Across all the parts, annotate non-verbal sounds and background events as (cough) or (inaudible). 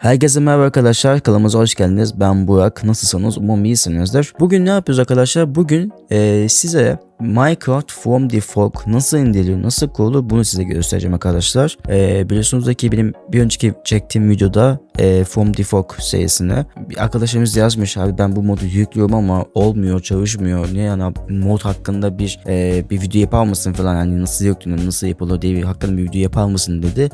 Herkese merhaba arkadaşlar kanalımıza hoş geldiniz. Ben Burak. Nasılsınız? Umarım iyisinizdir. Bugün ne yapıyoruz arkadaşlar? Bugün eee, size Minecraft From the Fork nasıl indirilir, nasıl kurulur bunu size göstereceğim arkadaşlar. Eee biliyorsunuz ki benim bir önceki çektiğim videoda eee, From the Fork serisine bir arkadaşımız yazmış abi ben bu modu yüklüyorum ama olmuyor, çalışmıyor. Ne yani mod hakkında bir eee, bir video yapar mısın falan hani nasıl yükleniyor, nasıl yapılır diye bir hakkında bir video yapar mısın dedi.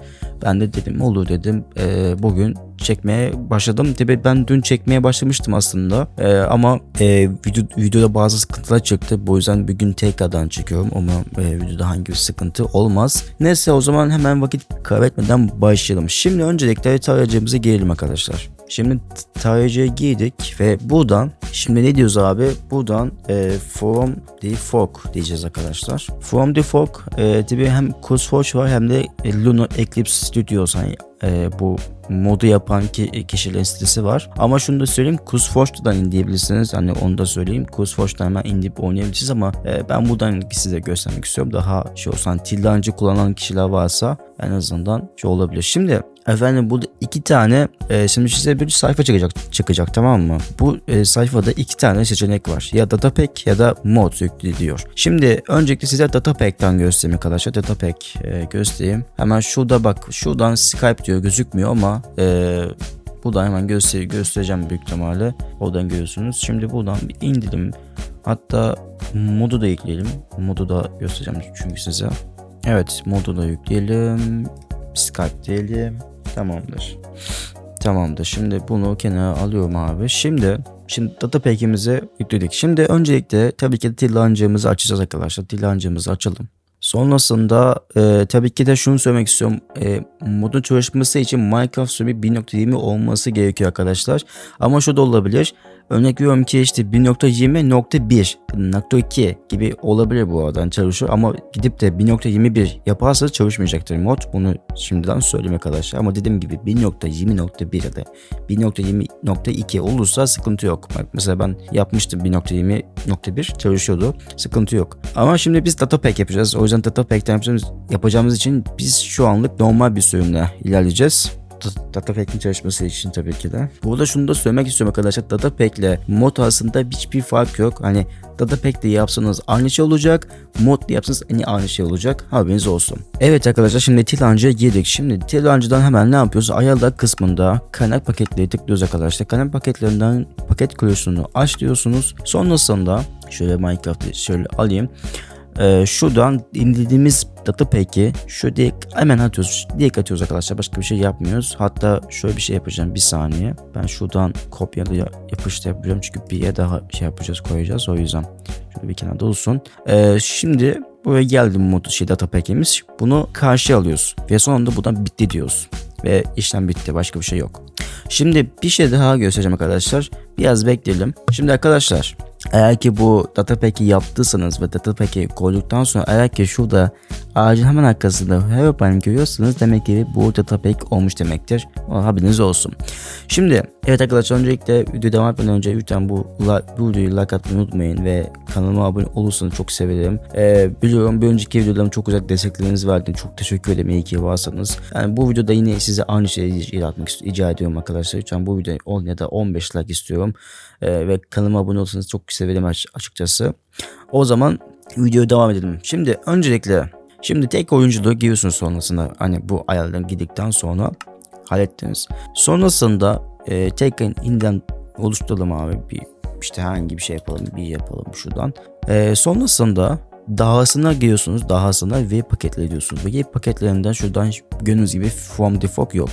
Ben de dedim olur dedim. Eee, bugün çekmeye başladım. Tabii ben dün çekmeye başlamıştım aslında. Ee, ama e, video, videoda bazı sıkıntılar çıktı. Bu yüzden bir gün tekrardan çekiyorum. Ama e, videoda hangi bir sıkıntı olmaz. Neyse o zaman hemen vakit kaybetmeden başlayalım. Şimdi öncelikle tarayıcımıza girelim arkadaşlar. Şimdi tarayıcıya girdik ve buradan şimdi ne diyoruz abi? Buradan e, from the fork diyeceğiz arkadaşlar. From the fork e, tabii hem CodeForge var hem de e, Lunar Eclipse Studios hani e, bu modu yapan ki, kişilerin sitesi var. Ama şunu da söyleyeyim CodeForge'dan indirebilirsiniz. Hani onu da söyleyeyim. CodeForge'dan hemen indirip oynayabilirsiniz ama e, ben buradan size göstermek istiyorum. Daha şey olsan tildancı kullanan kişiler varsa en azından şey olabilir. Şimdi Efendim burada iki tane e, şimdi size bir sayfa çıkacak çıkacak tamam mı? Bu e, sayfada iki tane seçenek var. Ya datapack ya da mod yüklü diyor. Şimdi öncelikle size datapack'ten göstereyim arkadaşlar. Datapack e, göstereyim. Hemen şurada bak şuradan Skype gözükmüyor ama e, buradan hemen göster göstereceğim büyük ihtimalle. Oradan görüyorsunuz. Şimdi buradan bir indirim. Hatta modu da ekleyelim. Modu da göstereceğim çünkü size. Evet modu da yükleyelim. Skype diyelim. Tamamdır. Tamamdır. Şimdi bunu kenara alıyorum abi. Şimdi Şimdi datapack'imizi yükledik. Şimdi öncelikle tabii ki de tillancığımızı açacağız arkadaşlar. Tillancığımızı açalım. Sonrasında e, tabii ki de şunu söylemek istiyorum. E, modun çalışması için Minecraft sürümü 1.20 olması gerekiyor arkadaşlar. Ama şu da olabilir. Örnek veriyorum ki işte 1.20.1.2 gibi olabilir bu aradan çalışıyor ama gidip de 1.21 yaparsa çalışmayacaktır mod. Bunu şimdiden söyleyeyim arkadaşlar ama dediğim gibi 1.20.1 ya da 1.20.2 olursa sıkıntı yok. Mesela ben yapmıştım 1.20.1 çalışıyordu. Sıkıntı yok. Ama şimdi biz data pack yapacağız. O yüzden data pack'ten yapacağımız için biz şu anlık normal bir sürümle ilerleyeceğiz. Datapack'in çalışması için tabii ki de. Burada şunu da söylemek istiyorum arkadaşlar. Datapack ile mod arasında hiçbir fark yok. Hani Datapack de yapsanız aynı şey olacak. Mod de yapsanız en aynı şey olacak. Haberiniz olsun. Evet arkadaşlar şimdi Tilancı'ya girdik. Şimdi Tilancı'dan hemen ne yapıyoruz? Ayarlar kısmında kaynak paketleri tıklıyoruz arkadaşlar. Kaynak paketlerinden paket klasörünü aç diyorsunuz. Sonrasında şöyle Minecraft'ı şöyle alayım. Ee, şuradan indirdiğimiz datapack'i şu direkt hemen atıyoruz. Direkt atıyoruz arkadaşlar. Başka bir şey yapmıyoruz. Hatta şöyle bir şey yapacağım. Bir saniye. Ben şuradan kopyala yapıştı yapacağım. Çünkü bir yere daha şey yapacağız koyacağız. O yüzden şöyle bir kenarda olsun. Ee, şimdi buraya geldi mod şey datapack'imiz. Bunu karşıya alıyoruz. Ve sonunda buradan bitti diyoruz. Ve işlem bitti. Başka bir şey yok. Şimdi bir şey daha göstereceğim arkadaşlar. Biraz bekleyelim. Şimdi arkadaşlar eğer ki bu datapack'i yaptıysanız ve datapack'i koyduktan sonra eğer ki şurada ağacın hemen arkasında Herobrine görüyorsanız demek ki bu datapack olmuş demektir. O haberiniz olsun. Şimdi evet arkadaşlar öncelikle video devam etmeden önce lütfen bu, bu videoyu like atmayı unutmayın ve kanalıma abone olursanız çok sevinirim. Ee, biliyorum bir önceki videolarım çok güzel destekleriniz verdi. Çok teşekkür ederim iyi ki varsanız. Yani bu videoda yine size aynı şeyi icra etmek rica ediyorum arkadaşlar. Lütfen bu videoyu 10 ya da 15 like istiyorum. Ee, ve kanalıma abone olursanız çok severim açıkçası. O zaman videoya devam edelim. Şimdi öncelikle şimdi tek oyunculuğu giriyorsunuz sonrasında hani bu ayarlardan gidikten sonra hallettiniz. Sonrasında e, tekrar yeniden oluşturalım abi bir işte herhangi bir şey yapalım bir yapalım şuradan. E, sonrasında dahasına giriyorsunuz dahasına ve paketler diyorsunuz. Ve paketlerinden şuradan gördüğünüz gibi from default yok.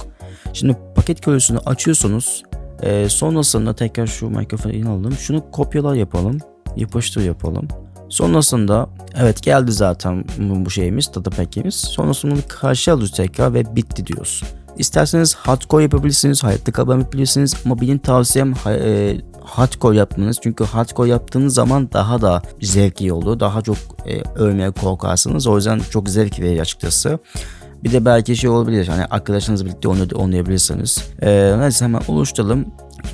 Şimdi paket köylüsünü açıyorsunuz. E, sonrasında tekrar şu mikrofonu alalım. Şunu kopyalar yapalım. Yapıştır yapalım. Sonrasında evet geldi zaten bu şeyimiz data pack'imiz. Sonrasında bunu karşı alıyoruz tekrar ve bitti diyoruz. İsterseniz hardcore yapabilirsiniz, hayatta kalabilirsiniz ama benim tavsiyem e, hardcore yapmanız. Çünkü hardcore yaptığınız zaman daha da zevkli olur. Daha çok e, ölmeye korkarsınız. O yüzden çok zevk veriyor açıkçası. Bir de belki şey olabilir. Hani arkadaşınızla birlikte oynayabilirsiniz. Ee, neyse hemen oluşturalım.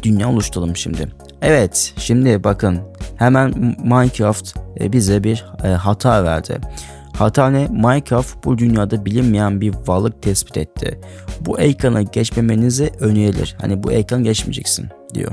Dünya oluşturalım şimdi. Evet şimdi bakın hemen Minecraft e, bize bir e, hata verdi. Hata ne? Minecraft bu dünyada bilinmeyen bir varlık tespit etti. Bu ekrana geçmemenizi önerilir. Hani bu ekran geçmeyeceksin diyor.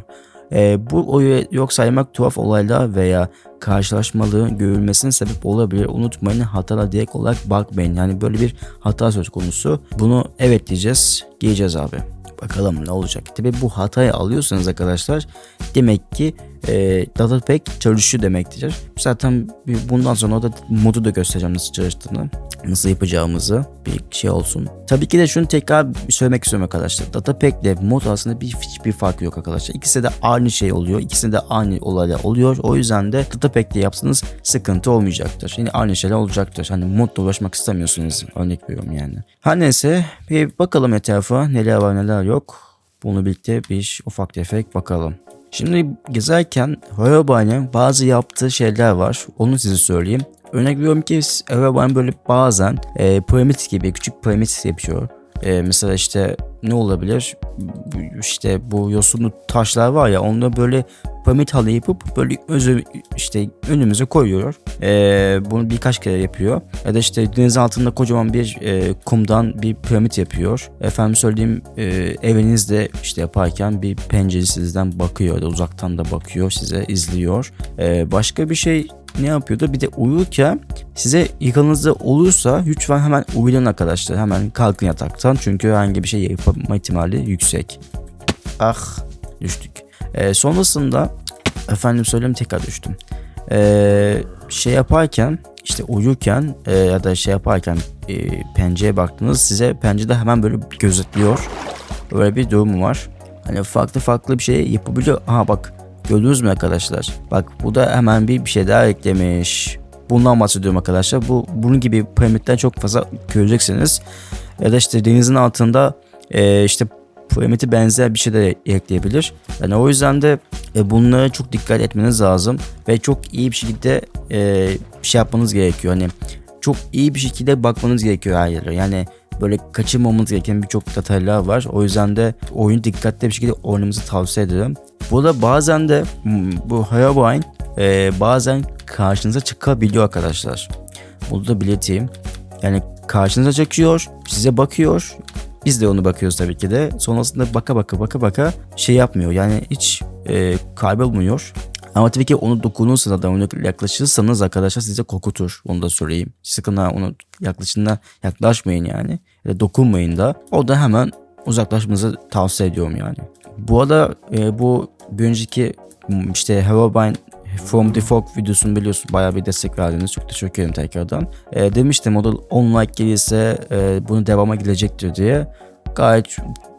E, bu oyu yok saymak tuhaf olaylar veya karşılaşmalığın görülmesine sebep olabilir. Unutmayın hatala direkt olarak bakmayın. Yani böyle bir hata söz konusu. Bunu evet diyeceğiz. Diyeceğiz abi. Bakalım ne olacak. Tabi bu hatayı alıyorsanız arkadaşlar demek ki e, data pack çalışıyor demektir. Zaten bundan sonra da modu da göstereceğim nasıl çalıştığını nasıl yapacağımızı bir şey olsun. Tabii ki de şunu tekrar söylemek istiyorum arkadaşlar. Data pack ile mod arasında bir hiçbir fark yok arkadaşlar. İkisi de aynı şey oluyor. İkisi de aynı olaylar oluyor. O yüzden de data pack ile yapsanız sıkıntı olmayacaktır. Yine aynı şeyler olacaktır. Hani modla uğraşmak istemiyorsunuz. Örnek veriyorum yani. Her neyse bir bakalım etrafa neler var neler yok. Bunu birlikte bir ufak tefek bakalım. Şimdi gezerken Hoyobay'ın bazı yaptığı şeyler var. Onu size söyleyeyim. Örnek veriyorum ki Hoyobay'ın böyle bazen e, piramit gibi küçük piramit yapıyor. E, mesela işte ne olabilir? İşte bu yosunlu taşlar var ya onda böyle piramit halı yapıp böyle özü işte önümüze koyuyor. Ee, bunu birkaç kere yapıyor. Ya da işte deniz altında kocaman bir e, kumdan bir piramit yapıyor. Efendim söyleyeyim e, evinizde işte yaparken bir pencere sizden bakıyor da uzaktan da bakıyor size izliyor. E, başka bir şey ne yapıyordu? Bir de uyurken size yakınınızda olursa lütfen hemen uyuyun arkadaşlar. Hemen kalkın yataktan çünkü herhangi bir şey yapma ihtimali yüksek. Ah düştük. E, sonrasında efendim söyleyeyim tekrar düştüm. E, şey yaparken işte uyurken e, ya da şey yaparken e, pencereye baktınız size pencerede hemen böyle gözetliyor. Böyle bir durum var. Hani farklı farklı bir şey yapabiliyor. Aha bak gördünüz mü arkadaşlar? Bak bu da hemen bir, bir şey daha eklemiş. Bundan bahsediyorum arkadaşlar. Bu bunun gibi piramitler çok fazla göreceksiniz. Ya da işte denizin altında e, işte Promet'i benzer bir şey de ekleyebilir. Yani o yüzden de e, bunlara çok dikkat etmeniz lazım ve çok iyi bir şekilde e, şey yapmanız gerekiyor. Hani çok iyi bir şekilde bakmanız gerekiyor her yere. Yani böyle kaçırmamanız gereken birçok detaylar var. O yüzden de oyunu dikkatli bir şekilde oynamanızı tavsiye ederim. Burada bazen de bu Herobrine e, bazen karşınıza çıkabiliyor arkadaşlar. Bunu da belirteyim. Yani karşınıza çekiyor, size bakıyor biz de onu bakıyoruz tabii ki de. Sonrasında baka baka baka baka şey yapmıyor. Yani hiç e, kaybolmuyor. Ama tabii ki onu dokunursanız da onu yaklaşırsanız arkadaşlar size kokutur. Onu da söyleyeyim. Sakın ha onu yaklaşına yaklaşmayın yani. Ya dokunmayın da. O da hemen uzaklaşmanızı tavsiye ediyorum yani. Bu arada e, bu bir önceki işte Herobrine From the Fog videosunu biliyorsun bayağı bir destek verdiniz. Çok teşekkür ederim tekrardan. E, demiştim o da 10 like gelirse e, bunu devama gidecektir diye. Gayet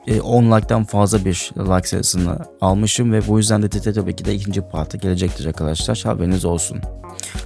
e, 10 like'dan fazla bir like sayısını almışım ve bu yüzden de TT tabii ki de ikinci parti gelecektir arkadaşlar. Haberiniz olsun.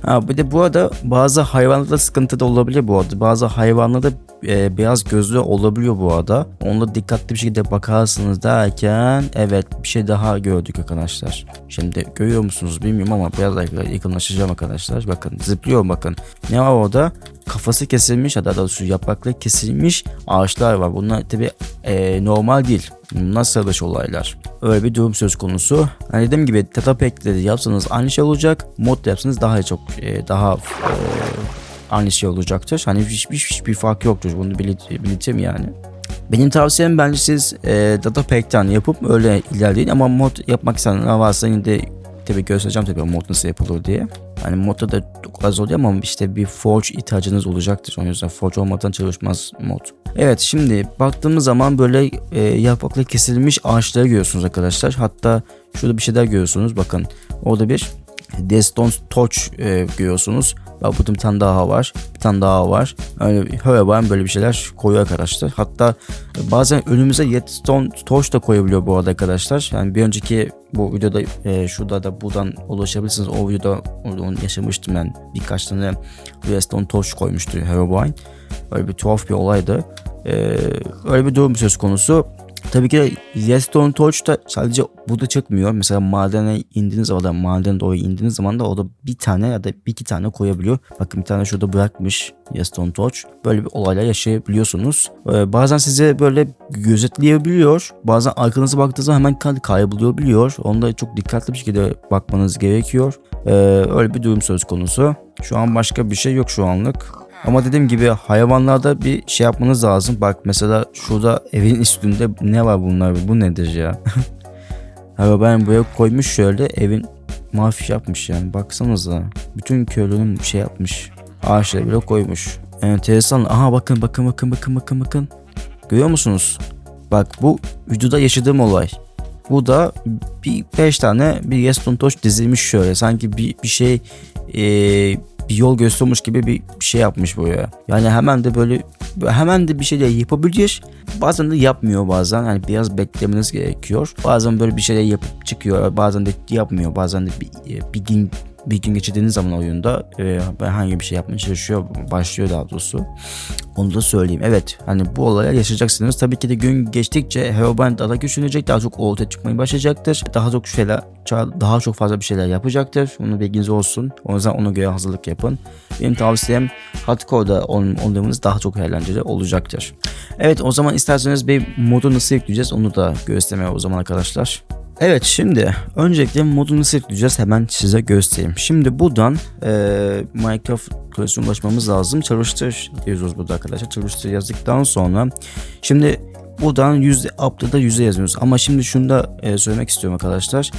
Ha, bir de bu arada bazı hayvanlarda sıkıntı da olabilir bu arada. Bazı hayvanlarda e, beyaz gözlü olabiliyor bu arada. Onda dikkatli bir şekilde bakarsınız derken evet bir şey daha gördük arkadaşlar. Şimdi görüyor musunuz bilmiyorum ama biraz yakınlaşacağım arkadaşlar. Bakın zıplıyor bakın. Ne var orada? Kafası kesilmiş ya da doğrusu yaprakları kesilmiş ağaçlar var. Bunlar tabi e, normal değil. Bunlar sıradış olaylar. Öyle bir durum söz konusu. Hani dediğim gibi data pack'leri yapsanız aynı şey olacak. Mod yapsanız daha çok e, daha e, aynı şey olacaktır. Hani hiçbir, hiçbir fark yoktur. Bunu belirt belirteyim yani. Benim tavsiyem bence siz e, data pack'ten yapıp öyle ilerleyin ama mod yapmak isteyenler varsa yine de tabii göstereceğim tabii mod nasıl yapılır diye. Hani modda da çok az oluyor ama işte bir forge ihtiyacınız olacaktır. O yüzden forge olmadan çalışmaz mod. Evet şimdi baktığımız zaman böyle e, yapraklı kesilmiş ağaçları görüyorsunuz arkadaşlar. Hatta şurada bir şeyler görüyorsunuz. Bakın orada bir Deston Torch e, görüyorsunuz. Burada bir tane daha var. Bir tane daha var. Öyle Herobrine böyle bir şeyler koyuyor arkadaşlar. Hatta bazen önümüze Yetstone Torch da koyabiliyor bu arada arkadaşlar. Yani bir önceki bu videoda e, şurada da buradan ulaşabilirsiniz. O videoda onu yaşamıştım ben. Birkaç tane Redstone Torch koymuştu Herobrine. Öyle bir tuhaf bir olaydı. Ee, öyle bir durum söz konusu. Tabii ki Redstone Torch da sadece burada çıkmıyor. Mesela madene indiğiniz zaman, madene doğru indiğiniz zaman da o da bir tane ya da bir iki tane koyabiliyor. Bakın bir tane şurada bırakmış Redstone Torch. Böyle bir olayla yaşayabiliyorsunuz. Ee, bazen size böyle gözetleyebiliyor. Bazen arkanıza baktığınızda hemen kayboluyor biliyor. Onda çok dikkatli bir şekilde bakmanız gerekiyor. Ee, öyle bir durum söz konusu. Şu an başka bir şey yok şu anlık. Ama dediğim gibi hayvanlarda bir şey yapmanız lazım. Bak mesela şurada evin üstünde ne var bunlar? Bu nedir ya? (laughs) Abi ben buraya koymuş şöyle evin mafiş yapmış yani. Baksanıza. Bütün köylünün şey yapmış. Ağaçları bile koymuş. Enteresan. Aha bakın bakın bakın bakın bakın bakın. Görüyor musunuz? Bak bu videoda yaşadığım olay. Bu da bir beş tane bir Yeston Toş dizilmiş şöyle. Sanki bir, bir şey e, bir yol gösteriyormuş gibi bir şey yapmış buraya. Yani hemen de böyle hemen de bir şeyler yapabilir. Bazen de yapmıyor bazen. Hani biraz beklemeniz gerekiyor. Bazen böyle bir şeyler yapıp çıkıyor. Bazen de yapmıyor. Bazen de bir, bir gün bir gün geçirdiğiniz zaman oyunda e, herhangi bir şey yapmaya çalışıyor, başlıyor daha doğrusu. Onu da söyleyeyim. Evet hani bu olaya yaşayacaksınız. Tabii ki de gün geçtikçe Herobrine daha güçlenecek, daha çok ortaya çıkmaya başlayacaktır. Daha çok şeyler, daha çok fazla bir şeyler yapacaktır. Onu bilginiz olsun. O yüzden ona göre hazırlık yapın. Benim tavsiyem hardcore'da olmamız daha çok eğlenceli olacaktır. Evet o zaman isterseniz bir modu nasıl yükleyeceğiz onu da göstermeye o zaman arkadaşlar. Evet şimdi öncelikle modunu yükleyeceğiz hemen size göstereyim. Şimdi buradan e, Minecraft klasına ulaşmamız lazım. Çalıştır yazıyoruz burada arkadaşlar. Çalıştır yazdıktan sonra şimdi buradan yüzde update'da yüzde yazıyoruz. Ama şimdi şunu da e, söylemek istiyorum arkadaşlar.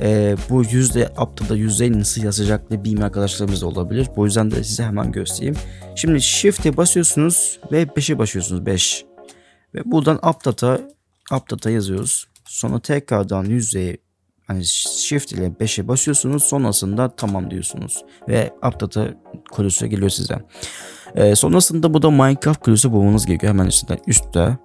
E, bu yüzde update'da yüzde nasıl yazacaklı bilmeyen arkadaşlarımız da olabilir. Bu yüzden de size hemen göstereyim. Şimdi shift'e basıyorsunuz ve 5'e basıyorsunuz 5. Ve buradan update'a update'a yazıyoruz. Sonra tekrardan yüzeye hani shift ile 5'e basıyorsunuz. Sonrasında tamam diyorsunuz. Ve update'a kolüsü geliyor size. Ee, sonrasında bu da Minecraft kolüsü bulmanız gerekiyor. Hemen üstte.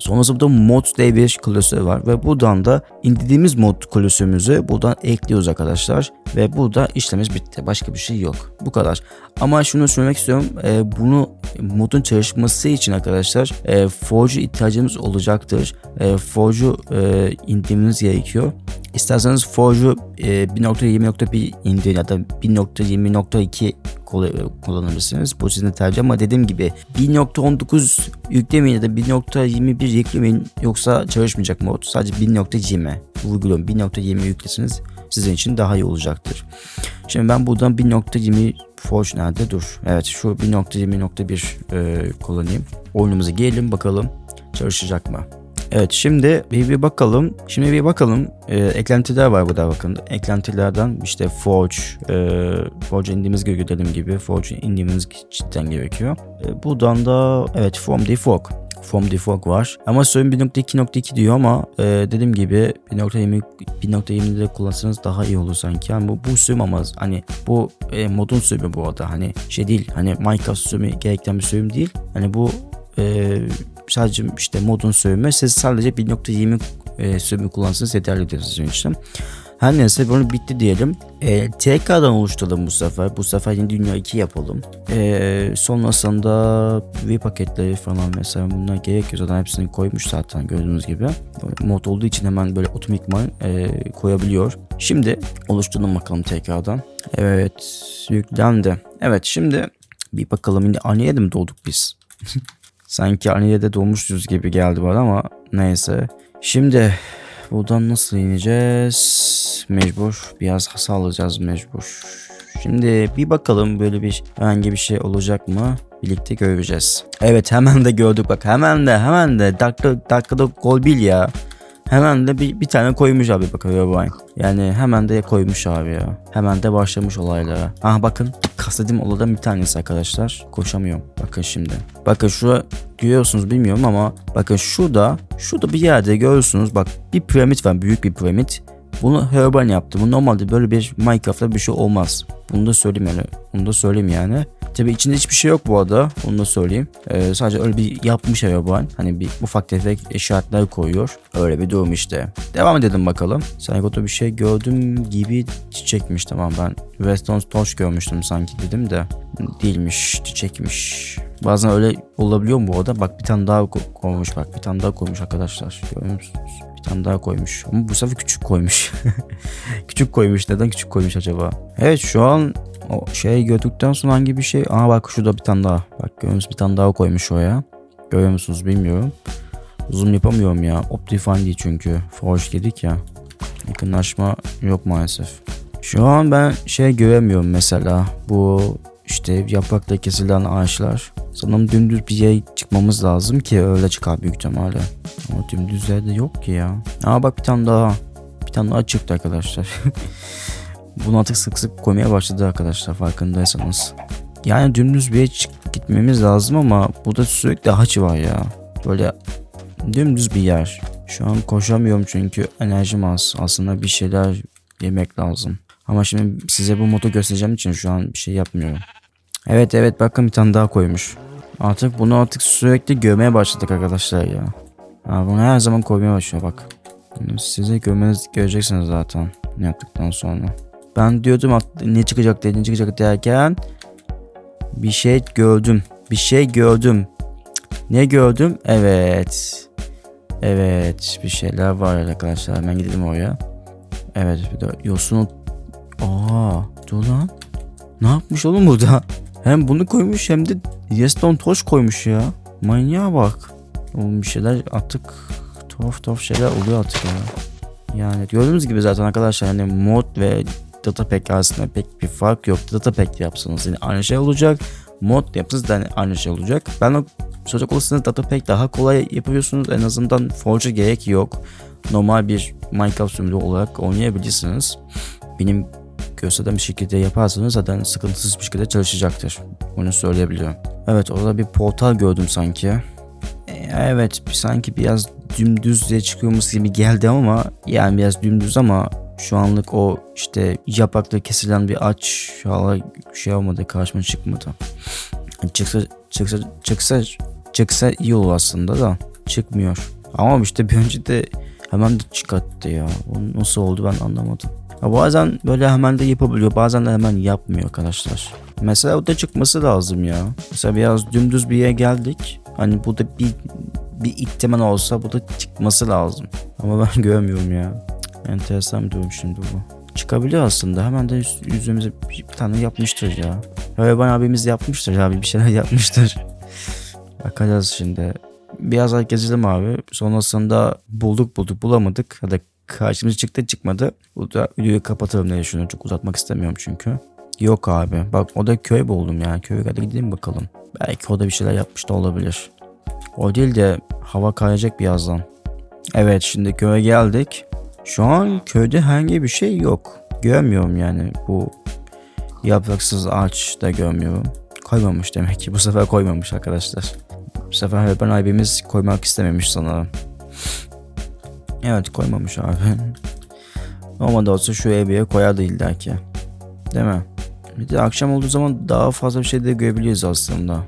Sonrasında mod diye bir klasör var ve buradan da indirdiğimiz mod klasörümüzü buradan ekliyoruz arkadaşlar. Ve burada işlemimiz bitti. Başka bir şey yok. Bu kadar. Ama şunu söylemek istiyorum. E, bunu modun çalışması için arkadaşlar e, Forge'u ihtiyacımız olacaktır. E, Forge'u e, indirmeniz gerekiyor. İsterseniz Forge'u e, 1.20.1 indir ya da 1.20.2 kullanabilirsiniz. Bu sizin tercih ama dediğim gibi 1.19 yüklemeyin ya da 1.21 yüklemeyin yoksa çalışmayacak mod. Sadece 1.20 vurguluyorum 1.20 yüklesiniz sizin için daha iyi olacaktır. Şimdi ben buradan 1.20 Forge nerede? Dur. Evet şu 1.20.1 e, kullanayım. Oyunumuza gelelim bakalım çalışacak mı? Evet şimdi bir, bir bakalım. Şimdi bir bakalım. E, eklentiler var burada bakın. Eklentilerden işte Forge, e, Forge indiğimiz gerekiyor dediğim gibi. Forge indiğimiz cidden gerekiyor. E, buradan da evet From the Fog. From the var. Ama sürüm 1.2.2 diyor ama e, dediğim gibi 1.20 1.20'de kullansanız daha iyi olur sanki. Yani bu, bu sürüm ama hani bu e, modun sürümü bu arada. Hani şey değil. Hani Minecraft sürümü gerekten bir sürüm değil. Hani bu e, sadece işte modun sürümü siz sadece 1.20 e, sürümü kullansanız yeterlidir sizin için. Her neyse bunu bitti diyelim. E, tekrardan oluşturalım bu sefer. Bu sefer yeni dünya 2 yapalım. E, sonrasında V paketleri falan mesela bunlar gerekiyor. Zaten hepsini koymuş zaten gördüğünüz gibi. Mod olduğu için hemen böyle otomatikman e, koyabiliyor. Şimdi oluşturalım bakalım tekrardan. Evet yüklendi. Evet şimdi bir bakalım yine aynı mi doğduk biz? (laughs) Sanki aynı yerde doğmuşuz gibi geldi bana ama neyse. Şimdi buradan nasıl ineceğiz? Mecbur. Biraz hasar alacağız mecbur. Şimdi bir bakalım böyle bir herhangi bir şey olacak mı? Birlikte göreceğiz. Evet hemen de gördük bak hemen de hemen de dakika, dakikada gol bil ya. Hemen de bir, bir tane koymuş abi bak Irvine. Yani hemen de koymuş abi ya. Hemen de başlamış olaylara. Aha bakın kastediğim olaydan bir tanesi arkadaşlar. Koşamıyorum. Bakın şimdi. Bakın şu görüyorsunuz bilmiyorum ama bakın şurada şurada bir yerde görüyorsunuz bak bir piramit var büyük bir piramit. Bunu Herban yaptı. Bu normalde böyle bir Minecraft'ta bir şey olmaz. Bunu da söyleyeyim yani. Bunu da söyleyeyim yani. Tabii içinde hiçbir şey yok bu arada. Onu da söyleyeyim. Ee, sadece öyle bir yapmış Herban. Hani bir ufak tefek işaretler koyuyor. Öyle bir durum işte. Devam edelim bakalım. Saygo'da bir şey gördüm gibi çiçekmiş tamam ben Weston Torch görmüştüm sanki dedim de değilmiş çiçekmiş. Bazen öyle olabiliyor mu bu arada? Bak bir tane daha koymuş bak bir tane daha koymuş arkadaşlar. Görüyor musunuz? Bir tane daha koymuş. Ama bu sefer küçük koymuş. (laughs) küçük koymuş. Neden küçük koymuş acaba? Evet şu an o şey gördükten sonra hangi bir şey? Aa bak şurada bir tane daha. Bak görüyor musunuz? Bir tane daha koymuş oraya. Görüyor musunuz bilmiyorum. Zoom yapamıyorum ya. Optifine değil çünkü. Forge dedik ya. Yakınlaşma yok maalesef. Şu an ben şey göremiyorum mesela. Bu işte yaprakla kesilen ağaçlar. Sanırım dümdüz bir yere çıkmamız lazım ki öyle çıkar büyük ihtimalle. Ama dümdüz yerde yok ki ya. Aa bak bir tane daha. Bir tane daha çıktı arkadaşlar. (laughs) Bunu artık sık sık koymaya başladı arkadaşlar farkındaysanız. Yani dümdüz bir yere gitmemiz lazım ama burada sürekli haç var ya. Böyle dümdüz bir yer. Şu an koşamıyorum çünkü enerjim az. Aslında bir şeyler yemek lazım. Ama şimdi size bu modu göstereceğim için şu an bir şey yapmıyorum. Evet evet bakın bir tane daha koymuş. Artık bunu artık sürekli görmeye başladık arkadaşlar ya. Ha, bunu her zaman koymaya başlıyor bak. Bunu Size görmeniz göreceksiniz zaten ne yaptıktan sonra. Ben diyordum ne çıkacak diye ne çıkacak derken bir şey gördüm. Bir şey gördüm. Ne gördüm? Evet. Evet bir şeyler var arkadaşlar. Hemen gidelim oraya. Evet bir de yosun. Aa dur lan. Ne yapmış oğlum burada? Hem bunu koymuş hem de Yeston toş koymuş ya. Manyağa bak. Oğlum bir şeyler artık tuhaf tuhaf şeyler oluyor artık ya. Yani gördüğünüz gibi zaten arkadaşlar hani mod ve data pack arasında pek bir fark yok. Data pack yapsanız yine aynı şey olacak. Mod yapsanız da aynı şey olacak. Ben o soracak olursanız data pack daha kolay yapıyorsunuz. En azından forge gerek yok. Normal bir Minecraft sürümü olarak oynayabilirsiniz. Benim gösterdiğim bir şekilde yaparsanız zaten sıkıntısız bir şekilde çalışacaktır. Bunu söyleyebiliyorum. Evet orada bir portal gördüm sanki. E, Evet sanki biraz dümdüz diye çıkıyormuş gibi geldi ama yani biraz dümdüz ama şu anlık o işte yaprakla kesilen bir aç hala şey olmadı karşıma çıkmadı. Çıksa çıksa çıksa çıksa iyi olur aslında da çıkmıyor. Ama işte bir önce de hemen de çıkarttı ya. O nasıl oldu ben anlamadım. Ya bazen böyle hemen de yapabiliyor bazen de hemen yapmıyor arkadaşlar. Mesela o da çıkması lazım ya. Mesela biraz dümdüz bir yere geldik. Hani burada bir bir ihtimal olsa bu da çıkması lazım. Ama ben (laughs) görmüyorum ya. Enteresan bir durum şimdi bu. Çıkabiliyor aslında. Hemen de yüz- yüzümüze bir tane yapmıştır ya. Öyle abimiz yapmıştır abi bir şeyler (laughs) yapmıştır. Bakacağız şimdi. Biraz daha gezelim abi. Sonrasında bulduk bulduk bulamadık. Ya da karşımıza çıktı çıkmadı. Burada videoyu kapatalım diye düşünüyorum. Çok uzatmak istemiyorum çünkü. Yok abi. Bak o da köy buldum ya. Köye hadi gidelim bakalım. Belki o da bir şeyler yapmış da olabilir. O değil de hava kayacak birazdan. Evet şimdi köye geldik. Şu an köyde herhangi bir şey yok. Görmüyorum yani bu yapraksız ağaç da görmüyorum. Koymamış demek ki bu sefer koymamış arkadaşlar. Bu sefer ben abimiz koymak istememiş sanırım. Evet koymamış abi. Normalde olsa şu eve koyardı illa ki. Değil mi? Bir de akşam olduğu zaman daha fazla bir şey de görebiliyoruz aslında.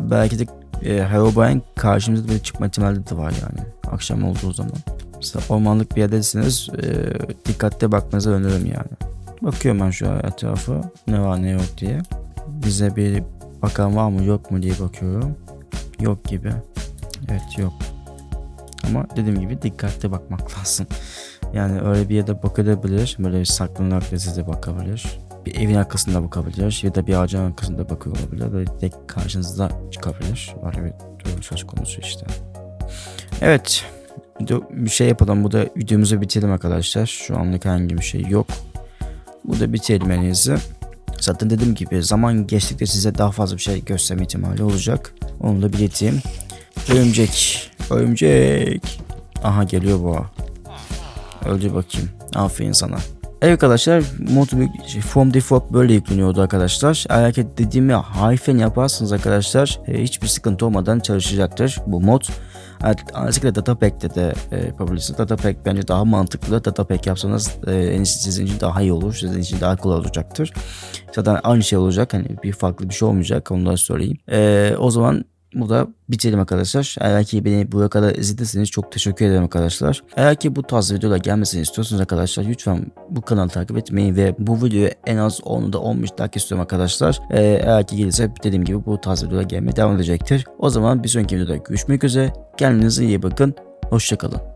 Belki de e, Herobrine karşımıza bir çıkma ihtimali de var yani. Akşam olduğu zaman. Mesela ormanlık bir yerdesiniz e, dikkatli bakmanızı öneririm yani. Bakıyorum ben şu an etrafa ne var ne yok diye. Bize bir bakan var mı yok mu diye bakıyorum. Yok gibi. Evet yok. Ama dediğim gibi dikkatli bakmak lazım. Yani öyle bir yerde bakılabilir. Böyle bir saklanarak size bakabilir. Bir evin arkasında bakabilir. Ya da bir ağacın arkasında bakıyor olabilir. Böyle direkt karşınızda çıkabilir. Var bir durum söz konusu işte. Evet. Bir şey yapalım. Bu da videomuzu bitirelim arkadaşlar. Şu anlık herhangi bir şey yok. Bu da bitirelim en iyisi. Zaten dediğim gibi zaman geçtikçe size daha fazla bir şey gösterme ihtimali olacak. Onu da belirteyim. Örümcek. Örümcek. Aha geliyor bu. Öldür bakayım. Aferin sana. Evet arkadaşlar şey, From Default böyle yükleniyordu arkadaşlar. Ki dediğimi harfen yaparsanız arkadaşlar e, hiçbir sıkıntı olmadan çalışacaktır bu mod. Aynı şekilde data pack'te de e, yapabilirsiniz. Data pack bence daha mantıklı. Data pack yapsanız e, sizin için daha iyi olur. Sizin için daha kolay olacaktır. Zaten aynı şey olacak. Hani bir farklı bir şey olmayacak. Da söyleyeyim. E, o zaman burada bitirelim arkadaşlar. Eğer ki beni buraya kadar izlediyseniz çok teşekkür ederim arkadaşlar. Eğer ki bu tarz videolar gelmesini istiyorsanız arkadaşlar lütfen bu kanalı takip etmeyi ve bu videoya en az 10 da 15 dakika istiyorum arkadaşlar. Ee, eğer ki gelirse dediğim gibi bu tarz videolar gelmeye devam edecektir. O zaman bir sonraki videoda görüşmek üzere. Kendinize iyi bakın. Hoşçakalın.